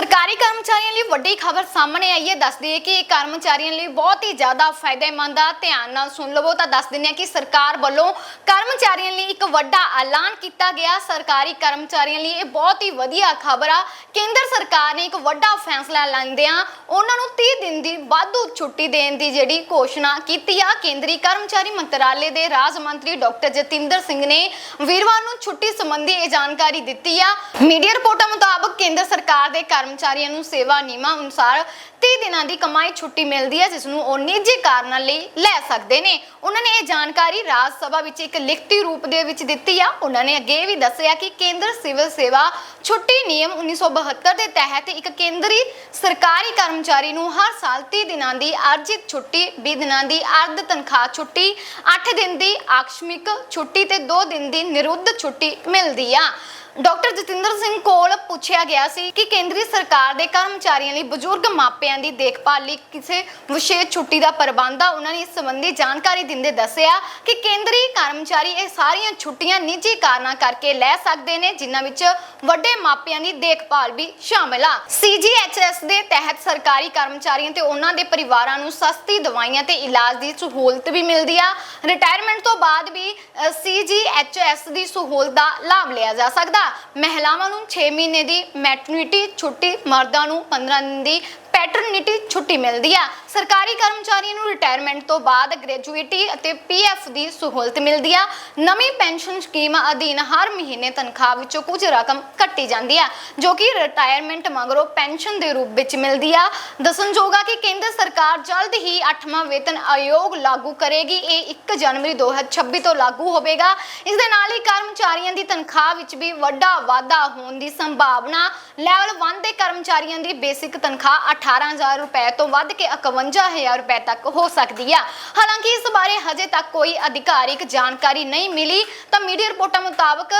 ਸਰਕਾਰੀ ਕਰਮਚਾਰੀਆਂ ਲਈ ਵੱਡੀ ਖਬਰ ਸਾਹਮਣੇ ਆਈ ਹੈ। ਦੱਸਦੀ ਹੈ ਕਿ ਇਹ ਕਰਮਚਾਰੀਆਂ ਲਈ ਬਹੁਤ ਹੀ ਜ਼ਿਆਦਾ ਫਾਇਦੇਮੰਦ ਆ। ਧਿਆਨ ਨਾਲ ਸੁਣ ਲਵੋ, ਤਾਂ ਦੱਸ ਦਿੰਦੇ ਹਾਂ ਕਿ ਸਰਕਾਰ ਵੱਲੋਂ ਕਰਮਚਾਰੀਆਂ ਲਈ ਇੱਕ ਵੱਡਾ ਐਲਾਨ ਕੀਤਾ ਗਿਆ। ਸਰਕਾਰੀ ਕਰਮਚਾਰੀਆਂ ਲਈ ਇਹ ਬਹੁਤ ਹੀ ਵਧੀਆ ਖਬਰ ਆ। ਕੇਂਦਰ ਸਰਕਾਰ ਨੇ ਇੱਕ ਵੱਡਾ ਫੈਸਲਾ ਲੈਂਦਿਆਂ ਉਹਨਾਂ ਨੂੰ 30 ਦਿਨ ਦੀ ਵਾਧੂ ਛੁੱਟੀ ਦੇਣ ਦੀ ਜਿਹੜੀ ਘੋਸ਼ਣਾ ਕੀਤੀ ਆ। ਕੇਂਦਰੀ ਕਰਮਚਾਰੀ ਮੰਤਰਾਲੇ ਦੇ ਰਾਜ ਮੰਤਰੀ ਡਾਕਟਰ ਜਤਿੰਦਰ ਸਿੰਘ ਨੇ ਵੀਰਵਾਰ ਨੂੰ ਛੁੱਟੀ ਸੰਬੰਧੀ ਇਹ ਜਾਣਕਾਰੀ ਦਿੱਤੀ ਆ। ਮੀਡੀਆ ਰਿਪੋਰਟਾਂ ਮੁਤਾਬਕ ਕੇਂਦਰ ਸਰਕਾਰ ਦੇ ਕਰਮ ਕਰਮਚਾਰੀਆਂ ਨੂੰ ਸੇਵਾ ਨਿਯਮਾਂ ਅਨੁਸਾਰ 30 ਦਿਨਾਂ ਦੀ ਕਮਾਈ ਛੁੱਟੀ ਮਿਲਦੀ ਹੈ, ਜਿਸ ਨੂੰ ਉਹ ਨਿੱਜੀ ਕਾਰਨਾਂ ਲਈ ਲੈ ਸਕਦੇ ਨੇ। ਉਹਨਾਂ ਨੇ ਇਹ ਜਾਣਕਾਰੀ ਰਾਜ ਸਭਾ ਵਿੱਚ ਇੱਕ ਲਿਖਤੀ ਰੂਪ ਦੇ ਵਿੱਚ ਦਿੱਤੀ ਆ। ਉਹਨਾਂ ਨੇ ਅੱਗੇ ਵੀ ਦੱਸਿਆ ਕਿ ਕੇਂਦਰ ਸਿਵਲ ਸੇਵਾ ਛੁੱਟੀ ਨਿਯਮ 1972 ਦੇ ਤਹਿਤ ਇੱਕ ਕੇਂਦਰੀ ਸਰਕਾਰੀ ਕਰਮਚਾਰੀ ਨੂੰ ਹਰ ਸਾਲ 30 ਦਿਨਾਂ ਦੀ ਅਰਜਿਤ ਛੁੱਟੀ 20 ਦਿਨਾਂ ਦੀ ਅਰਧ ਤਨਖਾਹ ਛੁੱਟੀ 8 ਦਿਨ ਦੀ ਆਕਸ਼ਮਿਕ ਛੁੱਟੀ ਤੇ 2 ਦਿਨ ਦੀ ਨਿਰੁੱਧ ਛੁੱਟੀ ਮਿਲਦੀ ਆ। ਡਾਕਟਰ ਜਤਿੰਦਰ ਸਿੰਘ ਕੋਲ ਪੁੱਛਿਆ ਗਿਆ ਸੀ ਕਿ ਕੇਂਦਰੀ ਸਰਕਾਰ ਦੇ ਕਰਮਚਾਰੀਆਂ ਲਈ ਬਜ਼ੁਰਗ ਮਾਪਿਆਂ ਦੀ ਦੇਖਭਾਲ ਲਈ ਕਿਸੇ ਵਿਸ਼ੇਸ਼ ਛੁੱਟੀ ਦਾ ਪ੍ਰਬੰਧ ਆ, ਉਹਨਾਂ ਨੇ ਇਸ ਸੰਬੰਧੀ ਜਾਣਕਾਰੀ ਦਿੰਦੇ ਦੱਸਿਆ ਕਿ ਕੇਂਦਰੀ ਕਰਮਚਾਰੀ ਇਹ ਸਾਰੀਆਂ ਛੁੱਟੀਆਂ ਨਿੱਜੀ ਕਾਰਨਾਂ ਕਰਕੇ ਲੈ ਸਕਦੇ ਨੇ, ਜਿਨ੍ਹਾਂ ਵਿੱਚ ਵੱਡੇ ਮਾਪਿਆਂ ਦੀ ਦੇਖਭਾਲ ਵੀ ਸ਼ਾਮਲ ਆ। ਸੀਜੀਐਚਐਸ ਦੇ ਤਹਿਤ ਸਰਕਾਰੀ ਕਰਮਚਾਰੀਆਂ ਤੇ ਉਹਨਾਂ ਦੇ ਪਰਿਵਾਰਾਂ ਨੂੰ ਸਸਤੀ ਦਵਾਈਆਂ ਤੇ ਇਲਾਜ ਦੀ ਸਹੂਲਤ ਵੀ ਮਿਲਦੀ ਆ। ਰਿਟਾਇਰਮੈਂਟ ਤੋਂ ਬਾਅਦ ਵੀ ਸੀਜੀਐਚਐਸ ਦੀ ਸਹੂਲਤ ਦਾ ਲਾਭ ਲਿਆ ਜਾ ਸਕਦਾ ਮਹਿਲਾਵਾਂ ਨੂੰ 6 ਮਹੀਨੇ ਦੀ ਮੈਟਰਨਿਟੀ ਛੁੱਟੀ ਮਰਦਾਂ ਨੂੰ 15 ਦਿਨ ਦੀ ਪੈਟਰਨਿਟੀ ਛੁੱਟੀ ਮਿਲਦੀ ਆ। ਸਰਕਾਰੀ ਕਰਮਚਾਰੀਆਂ ਨੂੰ ਰਿਟਾਇਰਮੈਂਟ ਤੋਂ ਬਾਅਦ ਗ੍ਰੈਜੂਏਟੀ ਅਤੇ ਪੀਐਫ ਦੀ ਸਹੂਲਤ ਮਿਲਦੀ ਆ। ਨਵੀਂ ਪੈਨਸ਼ਨ ਸਕੀਮ ਅਧੀਨ ਹਰ ਮਹੀਨੇ ਤਨਖਾਹ ਵਿੱਚੋਂ ਕੁਝ ਰਕਮ ਕੱਟੀ ਜਾਂਦੀ ਆ, ਜੋ ਕਿ ਰਿਟਾਇਰਮੈਂਟ ਮਗਰੋਂ ਪੈਨਸ਼ਨ ਦੇ ਰੂਪ ਵਿੱਚ ਮਿਲਦੀ ਆ। ਦੱਸਣਯੋਗ ਆ ਕਿ ਕੇਂਦਰ ਸਰਕਾਰ ਜਲਦ ਹੀ 8ਵਾਂ ਵੇਤਨ ਆਯੋਗ ਲਾਗੂ ਕਰੇਗੀ। ਇਹ 1 ਜਨਵਰੀ 2026 ਤੋਂ ਲਾਗੂ ਹੋਵੇਗਾ। ਇਸ ਦੇ ਨਾਲ ਹੀ ਕਰਮਚਾਰੀਆਂ ਦੀ ਤਨਖਾਹ ਵਿੱਚ ਵੀ ਵੱਡਾ ਵਾਧਾ ਹੋਣ ਦੀ ਸੰਭਾਵਨਾ। ਲੈਵਲ 1 ਦੇ ਕਰਮਚਾਰੀਆਂ ਦੀ ਬੇਸਿਕ ਤਨਖਾਹ 18000 ਰੁਪਏ ਤੋਂ ਵੱਧ ਕੇ 51000 ਰੁਪਏ ਤੱਕ ਹੋ ਸਕਦੀ ਆ। ਹਾਲਾਂਕਿ ਇਸ ਬਾਰੇ ਹਜੇ ਤੱਕ ਕੋਈ ਅਧਿਕਾਰਿਕ ਜਾਣਕਾਰੀ ਨਹੀਂ ਮਿਲੀ। ਤਾਂ ਮੀਡੀਆ ਰਿਪੋਰਟਾਂ ਮੁਤਾਬਕ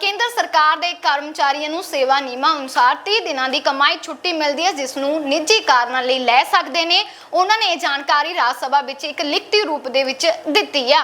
ਕੇਂਦਰ ਸਰਕਾਰ ਦੇ ਕਰਮਚਾਰੀਆਂ ਨੂੰ ਸੇਵਾ ਨਿਯਮਾਂ ਅਨੁਸਾਰ 30 ਦਿਨਾਂ ਦੀ ਕਮਾਈ ਛੁੱਟੀ ਮਿਲਦੀ ਹੈ, ਜਿਸ ਨੂੰ ਨਿੱਜੀ ਕਾਰਨਾਂ ਲਈ ਲੈ ਸਕਦੇ ਨੇ। ਉਹਨਾਂ ਨੇ ਇਹ ਜਾਣਕਾਰੀ ਰਾਜ ਸਭਾ ਵਿੱਚ ਇੱਕ ਲਿਖਤੀ ਰੂਪ ਦੇ ਵਿੱਚ ਦਿੱਤੀ ਆ।